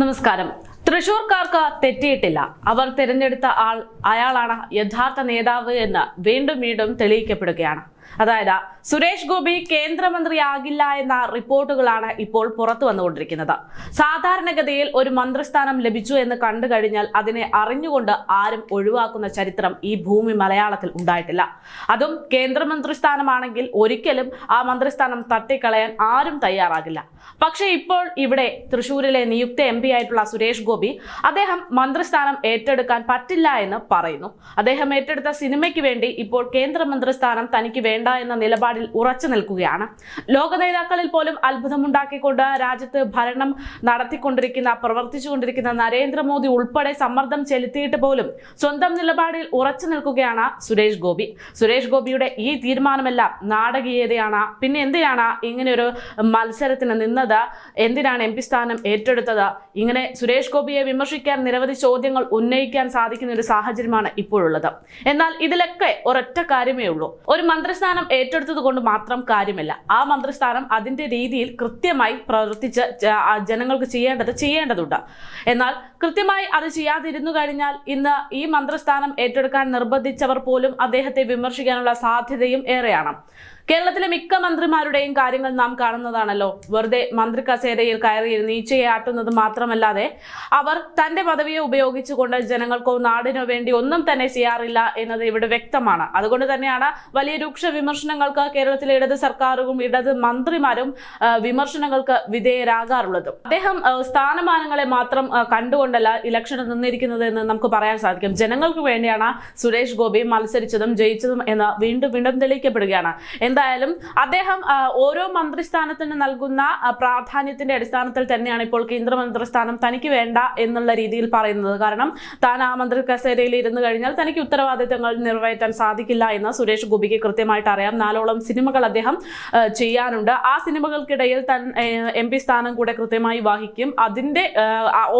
നമസ്കാരം. തൃശൂർക്കാർക്ക് തെറ്റിയിട്ടില്ല. അവർ തിരഞ്ഞെടുത്ത ആൾ അയാളാണ് യഥാർത്ഥ നേതാവ് എന്ന് വീണ്ടും വീണ്ടും തെളിയിക്കപ്പെടുകയാണ്. അതായത് സുരേഷ് ഗോപി കേന്ദ്രമന്ത്രിയാകില്ല എന്ന റിപ്പോർട്ടുകളാണ് ഇപ്പോൾ പുറത്തു വന്നുകൊണ്ടിരിക്കുന്നത്. സാധാരണഗതിയിൽ ഒരു മന്ത്രിസ്ഥാനം ലഭിച്ചു എന്ന് കണ്ടു കഴിഞ്ഞാൽ അതിനെ അറിഞ്ഞുകൊണ്ട് ആരും ഒഴിവാക്കുന്ന ചരിത്രം ഈ ഭൂമി മലയാളത്തിൽ ഉണ്ടായിട്ടില്ല. അതും കേന്ദ്രമന്ത്രിസ്ഥാനമാണെങ്കിൽ ഒരിക്കലും ആ മന്ത്രിസ്ഥാനം തട്ടിക്കളയാൻ ആരും തയ്യാറാകില്ല. പക്ഷേ ഇപ്പോൾ ഇവിടെ തൃശൂരിലെ നിയുക്ത എം ആയിട്ടുള്ള സുരേഷ് ഗോപി അദ്ദേഹം മന്ത്രിസ്ഥാനം ഏറ്റെടുക്കാൻ പറ്റില്ല എന്ന് പറയുന്നു. അദ്ദേഹം ഏറ്റെടുത്ത സിനിമയ്ക്ക് വേണ്ടി ഇപ്പോൾ കേന്ദ്രമന്ത്രി സ്ഥാനം തനിക്ക് വേണ്ട എന്ന നിലപാടിൽ ഉറച്ചു നിൽക്കുകയാണ്. ലോക നേതാക്കളിൽ പോലും അത്ഭുതമുണ്ടാക്കിക്കൊണ്ട് രാജ്യത്ത് ഭരണം നടത്തിക്കൊണ്ടിരിക്കുന്ന പ്രവർത്തിച്ചുകൊണ്ടിരിക്കുന്ന നരേന്ദ്രമോദി ഉൾപ്പെടെ സമ്മർദ്ദം ചെലുത്തിയിട്ട് പോലും സ്വന്തം നിലപാടിൽ ഉറച്ചു നിൽക്കുകയാണ് സുരേഷ് ഗോപി. സുരേഷ് ഗോപിയുടെ ഈ തീരുമാനമെല്ലാം നാടകീയതയാണ്. പിന്നെ എന്തിനാണ് ഇങ്ങനെ ഒരു മത്സരത്തിന് നിന്നത്? എന്തിനാണ് എം സ്ഥാനം ഏറ്റെടുത്തത്? ഇങ്ങനെ സുരേഷ് ഗോപിയെ വിമർശിക്കാൻ നിരവധി ചോദ്യങ്ങൾ ഉന്നയിക്കാൻ സാധിക്കുന്ന ഒരു സാഹചര്യമാണ് ഇപ്പോഴുള്ളത്. എന്നാൽ ഇതിലൊക്കെ ഒരൊറ്റ കാര്യമേ ഉള്ളൂ. ഒരു മന്ത്രിസ്ഥാനം ഏറ്റെടുത്തത് കൊണ്ട് മാത്രം കാര്യമില്ല. ആ മന്ത്രിസ്ഥാനം അതിന്റെ രീതിയിൽ കൃത്യമായി പ്രവർത്തിച്ച് ജനങ്ങൾക്ക് ചെയ്യേണ്ടത് ചെയ്യേണ്ടതുണ്ട്. എന്നാൽ കൃത്യമായി അത് ചെയ്യാതിരുന്നു കഴിഞ്ഞാൽ ഇന്ന് ഈ മന്ത്രിസ്ഥാനം ഏറ്റെടുക്കാൻ നിർബന്ധിച്ചവർ പോലും അദ്ദേഹത്തെ വിമർശിക്കാനുള്ള സാധ്യതയും ഏറെയാണ്. കേരളത്തിലെ മിക്ക മന്ത്രിമാരുടെയും കാര്യങ്ങൾ നാം കാണുന്നതാണല്ലോ. വെറുതെ മന്ത്രി കസേരയിൽ കയറിയിരുന്ന് ഈച്ചയെ ആട്ടുന്നത് മാത്രമല്ലാതെ അവർ തന്റെ പദവിയെ ഉപയോഗിച്ചുകൊണ്ട് ജനങ്ങൾക്കോ നാടിനോ വേണ്ടി ഒന്നും തന്നെ ചെയ്യാറില്ല എന്നത് ഇവിടെ വ്യക്തമാണ്. അതുകൊണ്ട് തന്നെയാണ് വലിയ രൂക്ഷ വിമർശനങ്ങൾക്ക് കേരളത്തിലെ ഇടത് സർക്കാരും ഇടത് മന്ത്രിമാരും വിമർശനങ്ങൾക്ക് വിധേയരാകാറുള്ളത്. അദ്ദേഹം സ്ഥാനമാനങ്ങളെ മാത്രം ആ, കണ്ടുകൊണ്ടല്ല ഇലക്ഷന് നിന്നിരിക്കുന്നത് എന്ന് നമുക്ക് പറയാൻ സാധിക്കും. ജനങ്ങൾക്ക് വേണ്ടിയാണ് സുരേഷ് ഗോപി മത്സരിച്ചതും ജയിച്ചതും എന്ന് വീണ്ടും വീണ്ടും തെളിയിക്കപ്പെടുകയാണ്. എന്തായാലും അദ്ദേഹം ഓരോ മന്ത്രിസ്ഥാനത്തിന് നൽകുന്ന പ്രാധാന്യത്തിന്റെ അടിസ്ഥാനത്തിൽ തന്നെയാണ് ഇപ്പോൾ കേന്ദ്രമന്ത്രിസ്ഥാനം തനിക്ക് വേണ്ട എന്നുള്ള രീതിയിൽ പറയുന്നത്. കാരണം താൻ ആ മന്ത്രി കസേരയിൽ ഇരുന്ന് കഴിഞ്ഞാൽ തനിക്ക് ഉത്തരവാദിത്തങ്ങൾ നിറവേറ്റാൻ സാധിക്കില്ല എന്ന് സുരേഷ് ഗോപിക്ക് കൃത്യമായിട്ട് അറിയാം. നാലോളം സിനിമകൾ അദ്ദേഹം ചെയ്യാനുണ്ട്. ആ സിനിമകൾക്കിടയിൽ തൻ എം സ്ഥാനം കൂടെ കൃത്യമായി വഹിക്കും. അതിന്റെ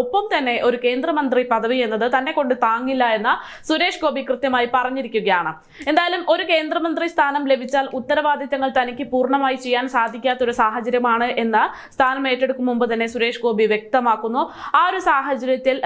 ഒപ്പം തന്നെ ഒരു കേന്ദ്രമന്ത്രി പദവി എന്നത് തന്നെ കൊണ്ട് താങ്ങില്ല എന്ന് സുരേഷ് ഗോപി കൃത്യമായി പറഞ്ഞിരിക്കുകയാണ്. എന്തായാലും ഒരു കേന്ദ്രമന്ത്രി സ്ഥാനം ലഭിച്ചാൽ ഉത്തരവാദിത്തങ്ങൾ തനിക്ക് പൂർണമായി ചെയ്യാൻ സാധിക്കാത്ത ഒരു സാഹചര്യമാണ് എന്ന് സ്ഥാനം ഏറ്റെടുക്കും മുമ്പ് തന്നെ സുരേഷ് ഗോപി വ്യക്തമാക്കുന്നു. ആ ഒരു സാഹചര്യത്തിൽ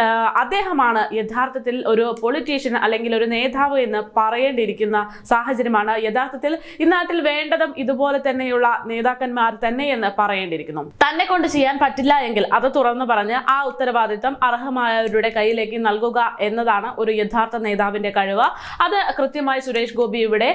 അദ്ദേഹമാണ് യഥാർത്ഥത്തിൽ ഒരു പൊളിറ്റീഷ്യൻ അല്ലെങ്കിൽ ഒരു നേതാവ് എന്ന് പറയേണ്ടിയിരിക്കുന്ന സാഹചര്യമാണ് യഥാർത്ഥത്തിൽ ഇന്നാട്ടിൽ നാട്ടിൽ വേണ്ടതും ഇതുപോലെ തന്നെയുള്ള നേതാക്കന്മാർ തന്നെ എന്ന് പറയേണ്ടിയിരിക്കുന്നു. തന്നെ കൊണ്ട് ചെയ്യാൻ പറ്റില്ല എങ്കിൽ അത് തുറന്നു പറഞ്ഞ് ആ ഉത്തരവാദിത്തം അർഹമായവരുടെ കയ്യിലേക്ക് നൽകുക എന്നതാണ് ഒരു യഥാർത്ഥ നേതാവിന്റെ കഴിവ്. അത് കൃത്യമായി സുരേഷ് ഗോപി ഇവിടെ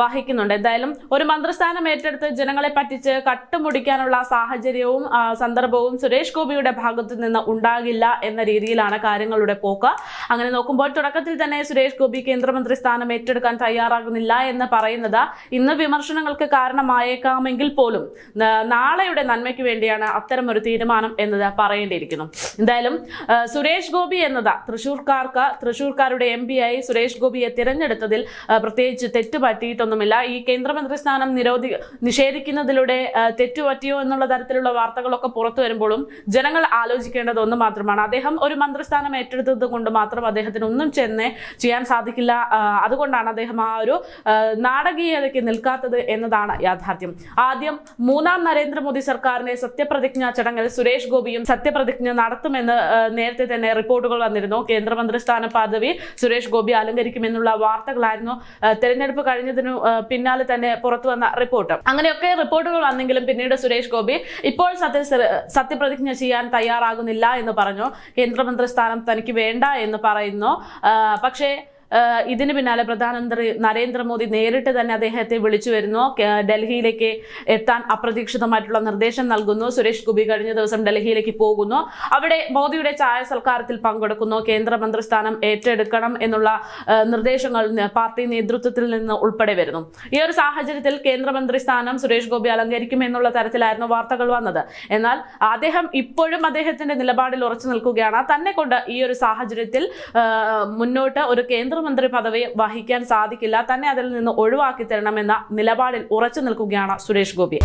വാഹിക്കുന്നുണ്ട്. എന്തായാലും ഒരു മന്ത്രിസ്ഥാനം ഏറ്റെടുത്ത് ജനങ്ങളെ പറ്റിച്ച് കട്ടുമുടിക്കാനുള്ള സാഹചര്യവും സന്ദർഭവും സുരേഷ് ഗോപിയുടെ ഭാഗത്തു നിന്ന് ഉണ്ടാകില്ല എന്ന രീതിയിലാണ് കാര്യങ്ങളുടെ പോക്ക്. അങ്ങനെ നോക്കുമ്പോൾ തുടക്കത്തിൽ തന്നെ സുരേഷ് ഗോപി കേന്ദ്രമന്ത്രി സ്ഥാനം ഏറ്റെടുക്കാൻ തയ്യാറാകുന്നില്ല എന്ന് പറയുന്നത് ഇന്ന് വിമർശനങ്ങൾക്ക് കാരണമായേക്കാമെങ്കിൽ പോലും നാളെയുടെ നന്മയ്ക്ക് വേണ്ടിയാണ് അത്തരം ഒരു തീരുമാനം എന്നത് പറയേണ്ടിയിരിക്കുന്നു. എന്തായാലും സുരേഷ് ഗോപി എന്നതാ തൃശൂർക്കാർക്ക് തൃശൂർക്കാരുടെ എം പി ആയി സുരേഷ് ഗോപിയെ തിരഞ്ഞെടുത്തതിൽ പ്രത്യേകിച്ച് തെറ്റുപറ്റിയിട്ടൊന്നുമില്ല. ഈ കേന്ദ്രമന്ത്രി സ്ഥാനം നിരോധി നിഷേധിക്കുന്നതിലൂടെ തെറ്റുപറ്റിയോ എന്നുള്ള തരത്തിലുള്ള വാർത്തകളൊക്കെ പുറത്തു വരുമ്പോഴും ജനങ്ങൾ ആലോചിക്കേണ്ടത് ഒന്ന് മാത്രമാണ്. അദ്ദേഹം ഒരു മന്ത്രിസ്ഥാനം ഏറ്റെടുത്തത് കൊണ്ട് മാത്രം അദ്ദേഹത്തിന് ഒന്നും ചെന്ന് ചെയ്യാൻ സാധിക്കില്ല. അതുകൊണ്ടാണ് അദ്ദേഹം ആ ഒരു നാടകീയതയ്ക്ക് നിൽക്കാത്തത് എന്നതാണ് യാഥാർത്ഥ്യം. ആദ്യം മൂന്നാം നരേന്ദ്രമോദി സർക്കാരിനെ സത്യപ്രതിജ്ഞാ ചടങ്ങിൽ സുരേഷ് ഗോപിയും സത്യപ്രതിജ്ഞ നടത്തുമെന്ന് നേരത്തെ തന്നെ റിപ്പോർട്ടുകൾ വന്നിരുന്നു. കേന്ദ്രമന്ത്രി സ്ഥാന പദവി സുരേഷ് ഗോപി അലങ്കരിക്കുമെന്നുള്ള വാർത്തകളായിരുന്നു. തെരഞ്ഞെടുപ്പ് കഴിഞ്ഞതിനു പിന്നാലെ തന്നെ പുറത്തു വന്ന റിപ്പോർട്ട്. അങ്ങനെയൊക്കെ റിപ്പോർട്ടുകൾ വന്നെങ്കിലും പിന്നീട് സുരേഷ് ഗോപി ഇപ്പോൾ സത്യ സത്യപ്രതിജ്ഞ ചെയ്യാൻ തയ്യാറാകുന്നില്ല എന്ന് പറഞ്ഞു. കേന്ദ്രമന്ത്രി സ്ഥാനം തനിക്ക് വേണ്ട എന്ന് പറയുന്നു. പക്ഷേ ഇതിന് പിന്നാലെ പ്രധാനമന്ത്രി നരേന്ദ്രമോദി നേരിട്ട് തന്നെ അദ്ദേഹത്തെ വിളിച്ചു വരുന്നു. ഡൽഹിയിലേക്ക് എത്താൻ അപ്രതീക്ഷിതമായിട്ടുള്ള നിർദ്ദേശം നൽകുന്നു. സുരേഷ് ഗോപി കഴിഞ്ഞ ദിവസം ഡൽഹിയിലേക്ക് പോകുന്നു. അവിടെ മോദിയുടെ ചായ സൽക്കാരത്തിൽ പങ്കെടുക്കുന്നു. കേന്ദ്രമന്ത്രി സ്ഥാനം ഏറ്റെടുക്കണം എന്നുള്ള നിർദ്ദേശങ്ങൾ പാർട്ടി നേതൃത്വത്തിൽ നിന്ന് ഉൾപ്പെടെ വരുന്നു. ഈ ഒരു സാഹചര്യത്തിൽ കേന്ദ്രമന്ത്രി സ്ഥാനം സുരേഷ് ഗോപി അലങ്കരിക്കും എന്നുള്ള തരത്തിലായിരുന്നു വാർത്തകൾ വന്നത്. എന്നാൽ അദ്ദേഹം ഇപ്പോഴും അദ്ദേഹത്തിന്റെ നിലപാടിൽ ഉറച്ചു നിൽക്കുകയാണ്. തന്നെ കൊണ്ട് ഈ ഒരു സാഹചര്യത്തിൽ മുന്നോട്ട് ഒരു കേന്ദ്രമന്ത്രി പദവി വഹിക്കാൻ സാധിക്കില്ല. തന്നെ അതിൽ നിന്ന് ഒഴിവാക്കി തരണമെന്ന നിലപാടിൽ ഉറച്ചു നിൽക്കുകയാണ് സുരേഷ് ഗോപി.